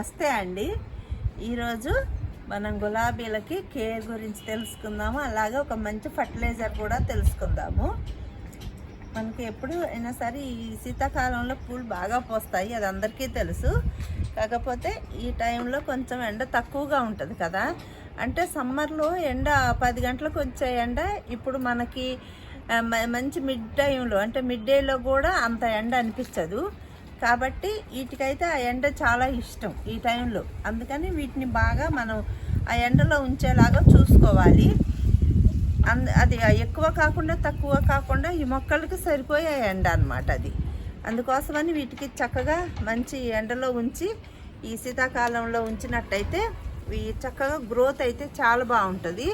నమస్తే అండి. ఈరోజు మనం గులాబీలకి కేర్ గురించి తెలుసుకుందాము. అలాగే ఒక మంచి ఫర్టిలైజర్ కూడా తెలుసుకుందాము. మనకి ఎప్పుడు అయినా సరే ఈ శీతాకాలంలో పూలు బాగా పోస్తాయి అది అందరికీ తెలుసు. కాకపోతే ఈ టైంలో కొంచెం ఎండ తక్కువగా ఉంటుంది కదా. అంటే సమ్మర్లో ఎండ పది గంటలకు వచ్చే ఎండ ఇప్పుడు మనకి మ- మంచి మిడ్ టైంలో అంటే మిడ్ డేలో కూడా అంత ఎండ అనిపించదు. కాబట్టి వీటికైతే ఆ ఎండ చాలా ఇష్టం ఈ టైంలో. అందుకని వీటిని బాగా మనం ఆ ఎండలో ఉంచేలాగా చూసుకోవాలి. అంద అది ఎక్కువ కాకుండా తక్కువ కాకుండా ఈ మొక్కలకి సరిపోయే ఎండ అనమాట అది. అందుకోసమని వీటికి చక్కగా మంచి ఎండలో ఉంచి ఈ శీతాకాలంలో ఉంచినట్టయితే ఈ చక్కగా గ్రోత్ అయితే చాలా బాగుంటుంది.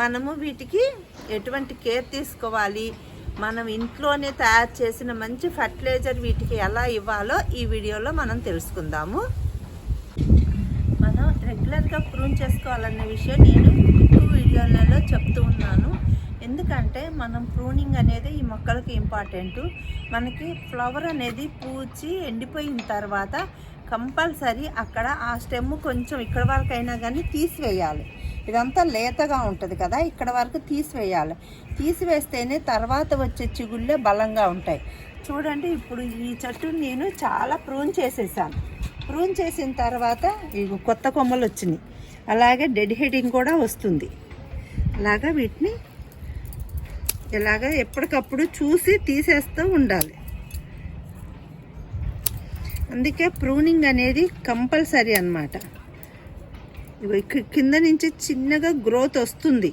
మనము వీటికి ఎటువంటి కేర్ తీసుకోవాలి మనం ఇంట్లోనే తయారు చేసిన మంచి ఫర్టిలైజర్ వీటికి ఎలా ఇవ్వాలో ఈ వీడియోలో మనం తెలుసుకుందాము. మనం రెగ్యులర్గా ప్రూన్ చేసుకోవాలనే విషయం నేను ఎక్కువ వీడియోలలో చెప్తూ ఉన్నాను. ఎందుకంటే మనం ప్రూనింగ్ అనేది ఈ మొక్కలకి ఇంపార్టెంట్. మనకి ఫ్లవర్ అనేది పూచి ఎండిపోయిన తర్వాత కంపల్సరీ అక్కడ ఆ స్టెమ్ కొంచెం ఇక్కడ వరకు అయినా కానీ తీసివేయాలి. ఇదంతా లేతగా ఉంటుంది కదా ఇక్కడ వరకు తీసివేయాలి. తీసివేస్తేనే తర్వాత వచ్చే చిగుళ్ళే బలంగా ఉంటాయి. చూడండి ఇప్పుడు ఈ చెట్టుని నేను చాలా ప్రూన్ చేసేసాను. ప్రూన్ చేసిన తర్వాత ఇవి కొత్త కొమ్మలు వచ్చినాయి. అలాగే డెడ్ హెడింగ్ కూడా వస్తుంది. అలాగా వీటిని ఇలాగ ఎప్పటికప్పుడు చూసి తీసేస్తూ ఉండాలి. అందుకే ప్రూనింగ్ అనేది కంపల్సరీ అన్నమాట. కింద నుంచి చిన్నగా గ్రోత్ వస్తుంది.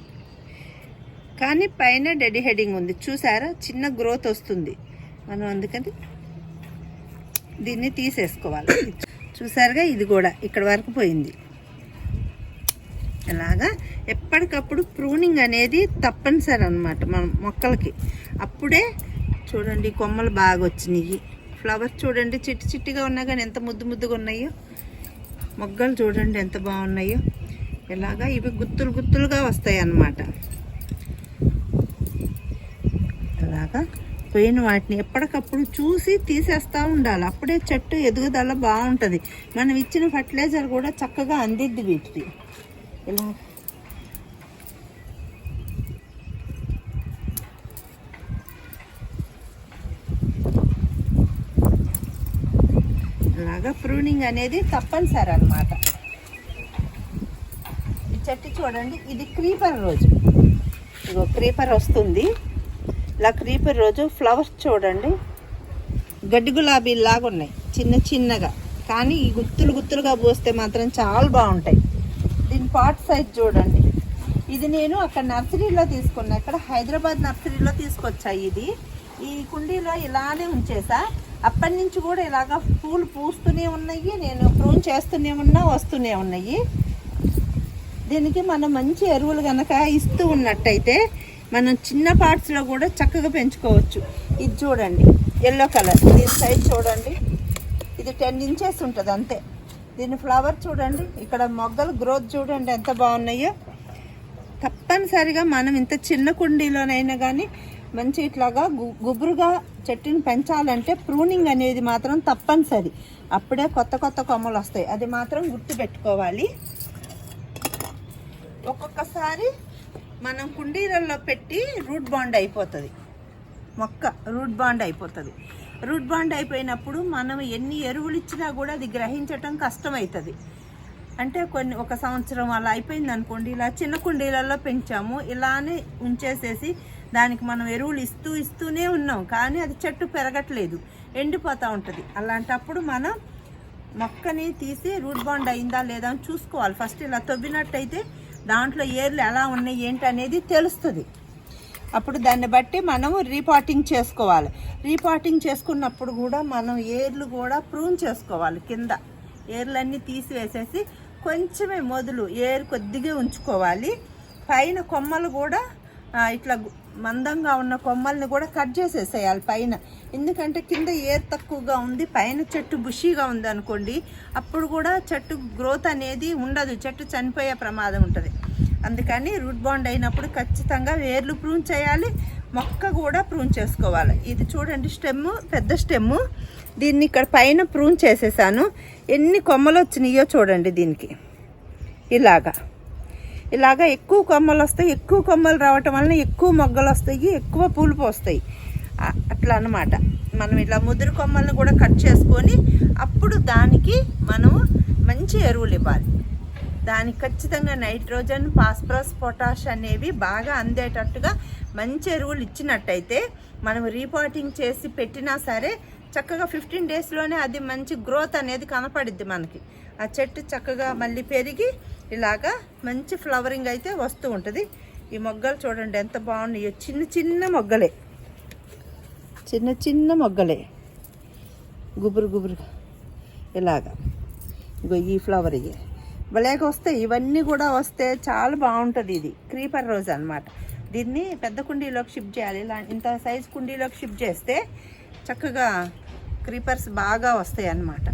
కానీ పైన డెడ్ హెడింగ్ ఉంది. చూసారా? చిన్న గ్రోత్ వస్తుంది. మనం అందుకని దీన్ని తీసేసుకోవాలి. చూసారుగా? ఇది కూడా ఇక్కడ వరకు పోయింది. అలాగా ఎప్పటికప్పుడు ప్రూనింగ్ అనేది తప్పనిసరి అనమాట మన మొక్కలకి. అప్పుడే చూడండి కొమ్మలు బాగా వచ్చినాయి. ఫ్లవర్స్ చూడండి చిట్టి చిట్టిగా ఉన్నా కానీ ఎంత ముద్దు ముద్దుగా ఉన్నాయో. మొగ్గలు చూడండి ఎంత బాగున్నాయో. ఇలాగా ఇవి గుత్తులు గుత్తులుగా వస్తాయి అన్నమాట. అలాగా పోయిన వాటిని ఎప్పటికప్పుడు చూసి తీసేస్తూ ఉండాలి. అప్పుడే చెట్టు ఎదుగుదల బాగుంటుంది. మనం ఇచ్చిన ఫర్టిలైజర్ కూడా చక్కగా అందిద్ది వీటికి. ఇలా అలాగా ప్రూనింగ్ అనేది తప్పనిసరి అన్నమాట ఈ చెట్టు చూడండి ఇది క్రీపర్ రోజు. ఇగో క్రీపర్ వస్తుంది. ఇలా క్రీపర్ రోజు ఫ్లవర్స్ చూడండి. గడ్డి గులాబీ లాగా ఉన్నాయి చిన్న చిన్నగా. కానీ ఈ గుత్తులు గుత్తులుగా పోస్తే మాత్రం చాలా బాగుంటాయి. దీని పాట్ సైజ్ చూడండి. ఇది నేను అక్కడ నర్సరీలో తీసుకున్నా ఇక్కడ హైదరాబాద్ నర్సరీలో తీసుకొచ్చా ఇది. ఈ కుండీలో ఇలానే ఉంచేసా. అప్పటి నుంచి కూడా ఇలాగా పూలు పూస్తూనే ఉన్నాయి నేను ప్రూన్ చేస్తూనే ఉన్నా వస్తూనే ఉన్నాయి. దీనికి మనం మంచి ఎరువులు కనుక ఇస్తూ ఉన్నట్టయితే మనం చిన్న పార్ట్స్లో కూడా చక్కగా పెంచుకోవచ్చు. ఇది చూడండి ఎల్లో కలర్ దీని సైజ్ చూడండి. ఇది టెన్ ఇంచెస్ ఉంటుంది అంతే. దీని ఫ్లవర్ చూడండి. ఇక్కడ మొగ్గలు గ్రోత్ చూడండి ఎంత బాగున్నాయో. తప్పనిసరిగా మనం ఇంత చిన్న కుండీలోనైనా కానీ మంచి ఇట్లాగా గు- గుబురుగా చెట్టుని పెంచాలంటే ప్రూనింగ్ అనేది మాత్రం తప్పనిసరి. అప్పుడే కొత్త కొత్త కొమ్మలు వస్తాయి. అది మాత్రం గుర్తు పెట్టుకోవాలి. ఒక్కొక్కసారి మనం కుండీలలో పెట్టి రూట్ బాండ్ అయిపోతుంది. మొక్క రూట్ బాండ్ అయిపోతుంది. రూట్ బాండ్ అయిపోయినప్పుడు మనం ఎన్ని ఎరువులు ఇచ్చినా కూడా అది గ్రహించటం కష్టమవుతుంది అంటే కొన్ని ఒక సంవత్సరం అలా అయిపోయింది అనుకోండి ఇలా చిన్న కుండీలలో పెంచాము ఇలానే ఉంచేసేసి దానికి మనం ఎరువులు ఇస్తూ ఇస్తూనే ఉన్నాం కానీ అది చెట్టు పెరగట్లేదు ఎండిపోతూ ఉంటుంది. అలాంటప్పుడు మనం మొక్కని తీసి రూట్ బాండ్ అయిందా లేదా అని చూసుకోవాలి. ఫస్ట్ ఇలా తవ్వినట్టయితే దాంట్లో ఏర్లు ఎలా ఉన్నాయి ఏంటి అనేది తెలుస్తుంది. అప్పుడు దాన్ని బట్టి మనము రీపాటింగ్ చేసుకోవాలి. రీపాటింగ్ చేసుకున్నప్పుడు కూడా మనం ఏర్లు కూడా ప్రూన్ చేసుకోవాలి కింద. ఏర్లన్నీ తీసివేసేసి కొంచెమే మొదలు ఏరు కొద్దిగా ఉంచుకోవాలి. పైన కొమ్మలు కూడా ఇట్లా మందంగా ఉన్న కొమ్మల్ని కూడా కట్ చేసేసేయాలి పైన. ఎందుకంటే కింద ఏర్ తక్కువగా ఉంది పైన చెట్టు బుషీగా ఉంది అనుకోండి అప్పుడు కూడా చెట్టు గ్రోత్ అనేది ఉండదు చెట్టు చనిపోయే ప్రమాదం ఉంటుంది. అందుకని రూట్ బాండ్ అయినప్పుడు ఖచ్చితంగా వేర్లు ప్రూన్ చేయాలి మొక్క కూడా ప్రూన్ చేసుకోవాలి. ఇది చూడండి స్టెమ్ పెద్ద స్టెమ్ దీన్ని ఇక్కడ పైన ప్రూన్ చేసేసాను. ఎన్ని కొమ్మలు వచ్చినాయో చూడండి దీనికి. ఇలాగా. ఇలాగా ఎక్కువ కొమ్మలు వస్తాయి ఎక్కువ కొమ్మలు రావటం వలన ఎక్కువ మొగ్గలు వస్తాయి ఎక్కువ పూలు పోస్తాయి అట్లా అన్నమాట. మనం ఇలా ముదురు కొమ్మల్ని కూడా కట్ చేసుకొని అప్పుడు దానికి మనము మంచి ఎరువులు ఇవ్వాలి. దానికి ఖచ్చితంగా నైట్రోజన్ ఫాస్ఫరస్ పొటాష్ అనేవి బాగా అందేటట్టుగా మంచి ఎరువులు ఇచ్చినట్టయితే మనం రీపాటింగ్ చేసి పెట్టినా సరే చక్కగా ఫిఫ్టీన్ డేస్లోనే అది మంచి గ్రోత్ అనేది కనపడిద్ది మనకి. ఆ చెట్టు చక్కగా మళ్ళీ పెరిగి ఇలాగా మంచి ఫ్లవరింగ్ అయితే వస్తూ ఉంటుంది. ఈ మొగ్గలు చూడండి ఎంత బాగున్నాయో. చిన్న చిన్న మొగ్గలే. చిన్న చిన్న మొగ్గలే. గుబురు గుబురు. ఇలాగా. ఇగో ఈ ఫ్లవర్ ఇవి. భలేగా వస్తాయి. ఇవన్నీ కూడా వస్తే చాలా బాగుంటుంది ఇది. క్రీపర్ రోజ్ అన్నమాట. దీన్ని పెద్ద కుండీలోకి షిఫ్ట్ చేయాలి. ఇలా ఇంత సైజ్ కుండీలోకి షిఫ్ట్ చేస్తే చక్కగా క్రీపర్స్ బాగా వస్తాయి అన్నమాట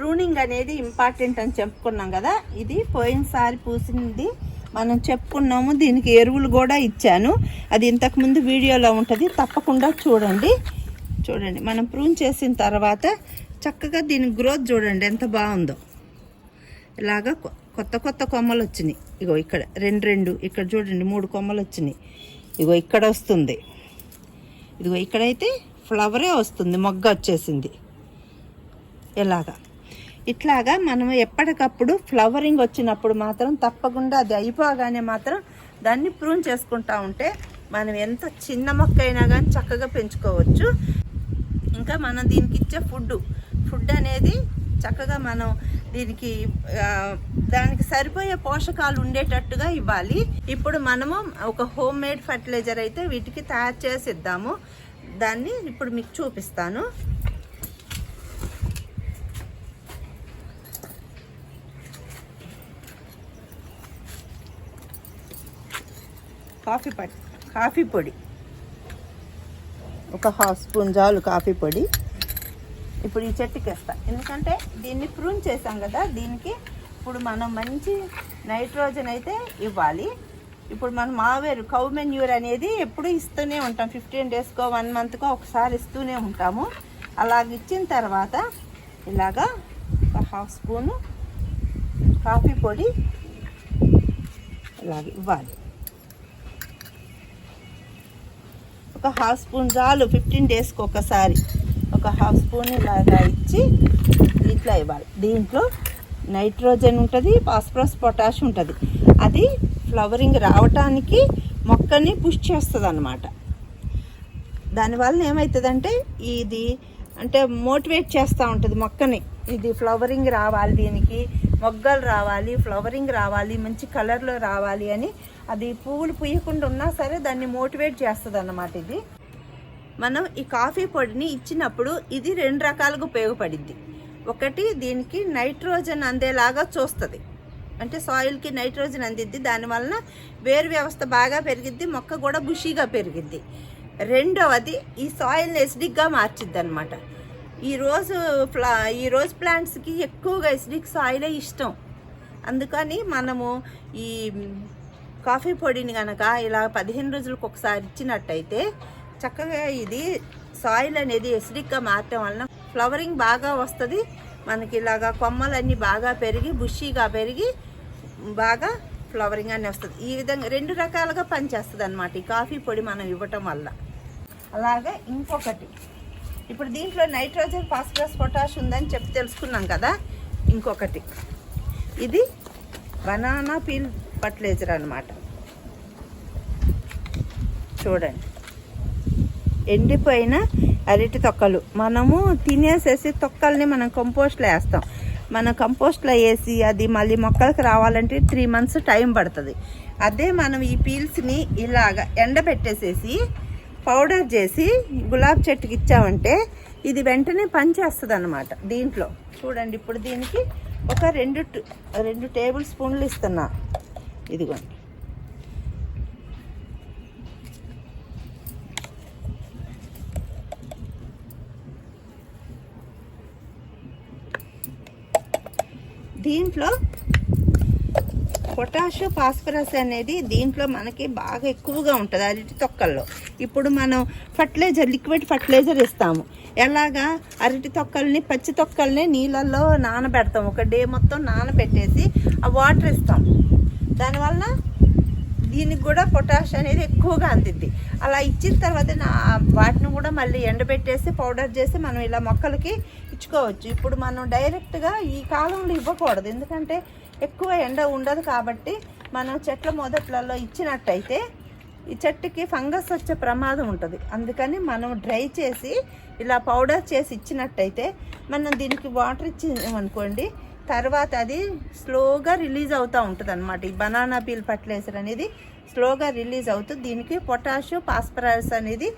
ప్రూనింగ్ అనేది ఇంపార్టెంట్ అని చెప్పుకున్నాం కదా. ఇది పోయినసారి పూసింది మనం చెప్పుకున్నాము దీనికి ఎరువులు కూడా ఇచ్చాను. అది ఇంతకుముందు వీడియోలో ఉంటుంది తప్పకుండా చూడండి. చూడండి మనం ప్రూన్ చేసిన తర్వాత చక్కగా దీని గ్రోత్ చూడండి ఎంత బాగుందో. ఇలాగా కొ- కొత్త కొత్త కొమ్మలు వచ్చినాయి. ఇగో ఇక్కడ రెండు రెండు ఇక్కడ చూడండి మూడు కొమ్మలు వచ్చినాయి. ఇగో ఇక్కడ వస్తుంది. ఇదిగో ఇక్కడైతే ఫ్లవరే వస్తుంది మొగ్గ వచ్చేసింది. ఇలాగా ఇట్లాగా మనం ఎప్పటికప్పుడు ఫ్లవరింగ్ వచ్చినప్పుడు మాత్రం తప్పకుండా అది అయిపోగానే మాత్రం దాన్ని ప్రూన్ చేసుకుంటా ఉంటే మనం ఎంత చిన్న మొక్క అయినా కానీ చక్కగా పెంచుకోవచ్చు. ఇంకా మనం దీనికి ఇచ్చే ఫుడ్ ఫుడ్ అనేది చక్కగా మనం దీనికి దానికి సరిపోయే పోషకాలు ఉండేటట్టుగా ఇవ్వాలి. ఇప్పుడు మనము ఒక హోమ్ మేడ్ ఫర్టిలైజర్ అయితే వీటికి తయారు చేసి ఇద్దాము దాన్ని ఇప్పుడు మీకు చూపిస్తాను. కాఫీ పొడి కాఫీ పొడి. ఒక హాఫ్ స్పూన్ చాలు కాఫీ పొడి. ఇప్పుడు ఈ చెట్టుకి వేస్తా ఎందుకంటే దీన్ని ప్రూన్ చేసాం కదా దీనికి ఇప్పుడు మనం మంచి నైట్రోజన్ అయితే ఇవ్వాలి. ఇప్పుడు మనం మావేరు కౌ మెన్యూర్ అనేది ఎప్పుడు ఇస్తూనే ఉంటాం. ఫిఫ్టీన్ డేస్కో వన్ మంత్కో ఒకసారి ఇస్తూనే ఉంటాము. అలాగ ఇచ్చిన తర్వాత ఇలాగా ఒక హాఫ్ స్పూను కాఫీ పొడి ఇలాగ ఇవ్వాలి. ఒక హాఫ్ స్పూన్ చాలు ఫిఫ్టీన్ డేస్కి ఒకసారి. ఒక హాఫ్ స్పూన్ ఇలాగా ఇచ్చి ఇట్లా ఇవ్వాలి. దీంట్లో నైట్రోజన్ ఉంటుంది ఫాస్ఫరస్ పొటాష్ ఉంటుంది. అది ఫ్లవరింగ్ రావటానికి మొక్కని పుష్ చేస్తుంది అనమాట దానివల్ల ఏమవుతుందంటే ఇది అంటే మోటివేట్ చేస్తూ ఉంటుంది మొక్కని. ఇది ఫ్లవరింగ్ రావాలి దీనికి మొగ్గలు రావాలి ఫ్లవరింగ్ రావాలి మంచి కలర్లో రావాలి అని అది పువ్వులు పూయకుండా ఉన్నా సరే దాన్ని మోటివేట్ చేస్తుంది అన్నమాట ఇది. మనం ఈ కాఫీ పొడిని ఇచ్చినప్పుడు ఇది రెండు రకాలుగా ఉపయోగపడింది ఒకటి దీనికి నైట్రోజన్ అందేలాగా చూస్తుంది. అంటే సాయిల్కి నైట్రోజన్ అందిద్ది దానివలన వేరు వ్యవస్థ బాగా పెరిగిద్ది మొక్క కూడా బుషీగా పెరిగిద్ది. రెండవది ఈ సాయిల్ని ఎసిడిక్గా మార్చిద్ది అనమాట ఈ రోజు ఫ్లా ఈ రోజు ప్లాంట్స్కి ఎక్కువగా ఎసిడిక్ సాయిలే ఇష్టం. అందుకని మనము ఈ కాఫీ పొడిని కనుక ఇలా పదిహేను రోజులకు ఒకసారి ఇచ్చినట్టయితే చక్కగా ఇది సాయిల్ అనేది ఎసిడిక్గా మారటం వలన ఫ్లవరింగ్ బాగా వస్తుంది. మనకి ఇలాగా కొమ్మలన్నీ బాగా పెరిగి బుషీగా పెరిగి బాగా ఫ్లవరింగ్ అని వస్తుంది. ఈ విధంగా రెండు రకాలుగా పనిచేస్తుంది అనమాట ఈ కాఫీ పొడి మనం ఇవ్వటం వల్ల. అలాగే ఇంకొకటి. ఇప్పుడు దీంట్లో నైట్రోజన్ ఫాస్ఫరస్ పొటాష్ ఉందని చెప్పి తెలుసుకున్నాం కదా. ఇంకొకటి. ఇది బనానా పీల్ ఫర్టిలైజర్ అనమాట చూడండి. ఎండిపోయిన అరటి తొక్కలు. మనము తినేసేసి తొక్కల్ని మనం కంపోస్ట్లో వేస్తాం. మనం కంపోస్ట్లో వేసి అది మళ్ళీ మొక్కలకు రావాలంటే త్రీ మంత్స్ టైం పడుతుంది. అదే మనం ఈ పీల్స్ని ఇలాగ ఎండబెట్టేసేసి పౌడర్ చేసి గులాబ్ చెట్టుకి ఇచ్చామంటే ఇది వెంటనే పనిచేస్తుంది అనమాట దీంట్లో. చూడండి ఇప్పుడు దీనికి ఒక రెండు రెండు టేబుల్ స్పూన్లు ఇస్తున్నా. ఇదిగోండి. దీంట్లో పొటాష్ ఫాస్ఫరస్ అనేది దీంట్లో మనకి బాగా ఎక్కువగా ఉంటుంది అరటి తొక్కల్లో. ఇప్పుడు మనం ఫర్టిలైజర్ లిక్విడ్ ఫర్టిలైజర్ ఇస్తాము. ఎలాగా? అరటి తొక్కల్ని పచ్చి తొక్కల్ని నీళ్ళల్లో నానబెడతాం. ఒక డే మొత్తం నానబెట్టేసి ఆ వాటర్ ఇస్తాం. దానివల్ల దీనికి కూడా పొటాష్ అనేది ఎక్కువగా అందిద్ది. అలా ఇచ్చిన తర్వాత నా వాటిని కూడా మళ్ళీ ఎండబెట్టేసి పౌడర్ చేసి మనం ఇలా మొక్కలకి ఇచ్చుకోవచ్చు. ఇప్పుడు మనం డైరెక్ట్గా ఈ కాలంలో ఇవ్వకూడదు. ఎందుకంటే ఎక్కువ ఎండ ఉండదు కాబట్టి మనం చెట్ల మొదట్లలో ఇచ్చినట్టయితే ఈ చెట్టుకి ఫంగస్ వచ్చే ప్రమాదం ఉంటుంది. అందుకని మనం డ్రై చేసి ఇలా పౌడర్ చేసి ఇచ్చినట్టయితే మనం దీనికి వాటర్ ఇచ్చామనుకోండి తర్వాత అది స్లోగా రిలీజ్ అవుతూ ఉంటుంది అనమాట ఈ బనానా పీల్ ఫర్టిలైజర్ అనేది స్లోగా రిలీజ్ అవుతూ దీనికి పొటాషియం ఫాస్ఫరస్ అనేది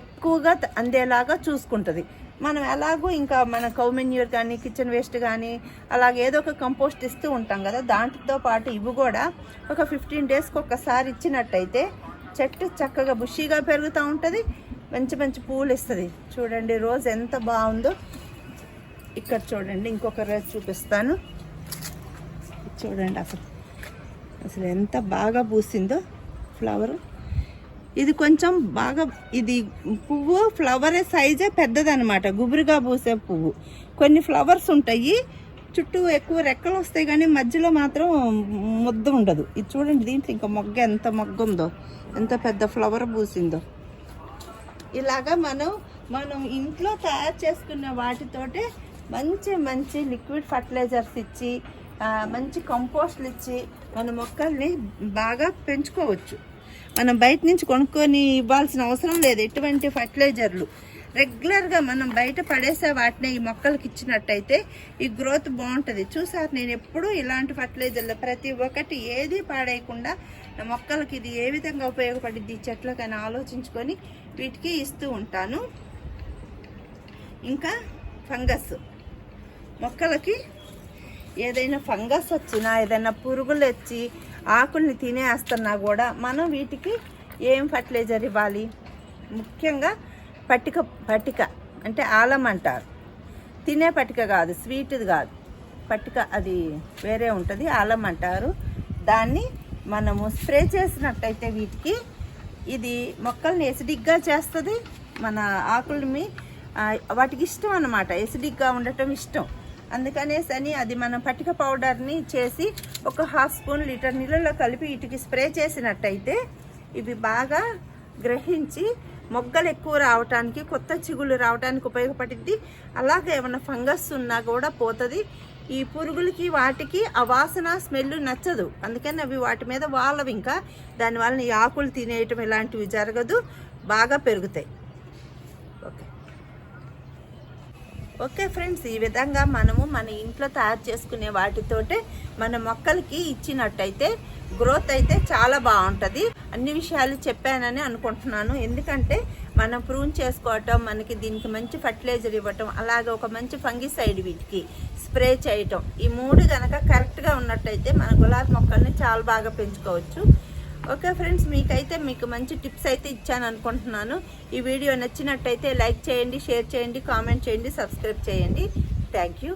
ఎక్కువగా అందేలాగా చూసుకుంటుంది. మనం ఎలాగో ఇంకా మన కౌమెన్యూర్ కానీ కిచెన్ వేస్ట్ కానీ అలాగే ఏదో ఒక కంపోస్ట్ ఇస్తూ ఉంటాం కదా దాంట్లో పాటు ఇవి కూడా ఒక ఫిఫ్టీన్ డేస్కి ఒకసారి ఇచ్చినట్టయితే చెట్టు చక్కగా బుషీగా పెరుగుతూ ఉంటుంది మంచి మంచి పూలు ఇస్తుంది. చూడండి రోజు ఎంత బాగుందో. ఇక్కడ చూడండి ఇంకొక రోజు చూపిస్తాను. చూడండి అసలు. అసలు ఎంత బాగా పూసిందో ఫ్లవర్ ఇది కొంచెం బాగా ఇది పువ్వు ఫ్లవర్ సైజే పెద్దదనమాట గుబురుగా పూసే పువ్వు. కొన్ని ఫ్లవర్స్ ఉంటాయి. చుట్టూ ఎక్కువ రెక్కలు వస్తాయి కానీ మధ్యలో మాత్రం ముద్ద ఉండదు. ఇది చూడండి దీంట్లో ఇంకా మొగ్గ ఎంత మొగ్గ ఉందో ఎంత పెద్ద ఫ్లవర్ పూసిందో. ఇలాగా మనం మనం ఇంట్లో తయారు చేసుకున్న వాటితోటే మంచి మంచి లిక్విడ్ ఫర్టిలైజర్స్ ఇచ్చి మంచి కంపోస్ట్లు ఇచ్చి మన మొక్కల్ని బాగా పెంచుకోవచ్చు. మనం బయట నుంచి కొనుక్కొని ఇవ్వాల్సిన అవసరం లేదు. ఎటువంటి ఫర్టిలైజర్లు. రెగ్యులర్గా మనం బయట పడేసే వాటిని ఈ మొక్కలకి ఇచ్చినట్టయితే ఈ గ్రోత్ బాగుంటుంది. చూసారు నేను ఎప్పుడూ ఇలాంటి ఫర్టిలైజర్లు ప్రతి ఒక్కటి ఏది పాడేయకుండా నా మొక్కలకి ఇది ఏ విధంగా ఉపయోగపడింది ఈ ఆలోచించుకొని వీటికి ఇస్తూ ఉంటాను. ఇంకా ఫంగస్. మొక్కలకి ఏదైనా ఫంగస్ వచ్చినా ఏదైనా పురుగులు వచ్చి ఆకుల్ని తినేస్తున్నా కూడా మనం వీటికి ఏం ఫర్టిలైజర్ ఇవ్వాలి? ముఖ్యంగా పట్టిక పట్టిక అంటే ఆలం అంటారు. తినే పట్టిక కాదు స్వీట్ది కాదు. పట్టిక అది వేరే ఉంటుంది ఆలం అంటారు. దాన్ని మనము స్ప్రే చేసినట్టయితే వీటికి ఇది మొక్కల్ని ఎసిడిక్గా చేస్తుంది. మన ఆకులని వాటికి ఇష్టం అన్నమాట. ఎసిడిక్గా ఉండటం ఇష్టం. అందుకనేసి అని అది మనం పట్టిక పౌడర్ని చేసి ఒక హాఫ్ స్పూన్ లీటర్ నీళ్ళలో కలిపి వీటికి స్ప్రే చేసినట్టయితే ఇవి బాగా గ్రహించి మొగ్గలు ఎక్కువ రావటానికి కొత్త చిగుళ్ళు రావడానికి ఉపయోగపడుద్ది. అలాగే ఏమైనా ఫంగస్ ఉన్నా కూడా పోతుంది. ఈ పురుగులకి వాటికి ఆ వాసన స్మెల్ నచ్చదు. అందుకని అవి వాటి మీద వాళ్ళవి ఇంకా. దానివల్ల ఆకులు తినేయటం ఇలాంటివి జరగదు. బాగా పెరుగుతాయి ఓకే ఓకే ఫ్రెండ్స్ ఈ విధంగా మనము మన ఇంట్లో తయారు చేసుకునే వాటితోటే మన మొక్కలకి ఇచ్చినట్టయితే గ్రోత్ అయితే చాలా బాగుంటుంది. అన్ని విషయాలు చెప్పానని అనుకుంటున్నాను. ఎందుకంటే మనం ప్రూన్ చేసుకోవటం మనకి దీనికి మంచి ఫర్టిలైజర్ ఇవ్వటం అలాగే ఒక మంచి ఫంగిసైడ్ వీటికి స్ప్రే చేయటం ఈ మూడు కనుక కరెక్ట్గా ఉన్నట్టయితే మన గులాబీ మొక్కల్ని చాలా బాగా పెంచుకోవచ్చు. ఓకే ఫ్రెండ్స్ మీకైతే మీకు మంచి టిప్స్ అయితే ఇచ్చాను అనుకుంటున్నాను. ఈ వీడియో నచ్చినట్టయితే లైక్ చేయండి షేర్ చేయండి కామెంట్ చేయండి సబ్స్క్రైబ్ చేయండి. Thank you.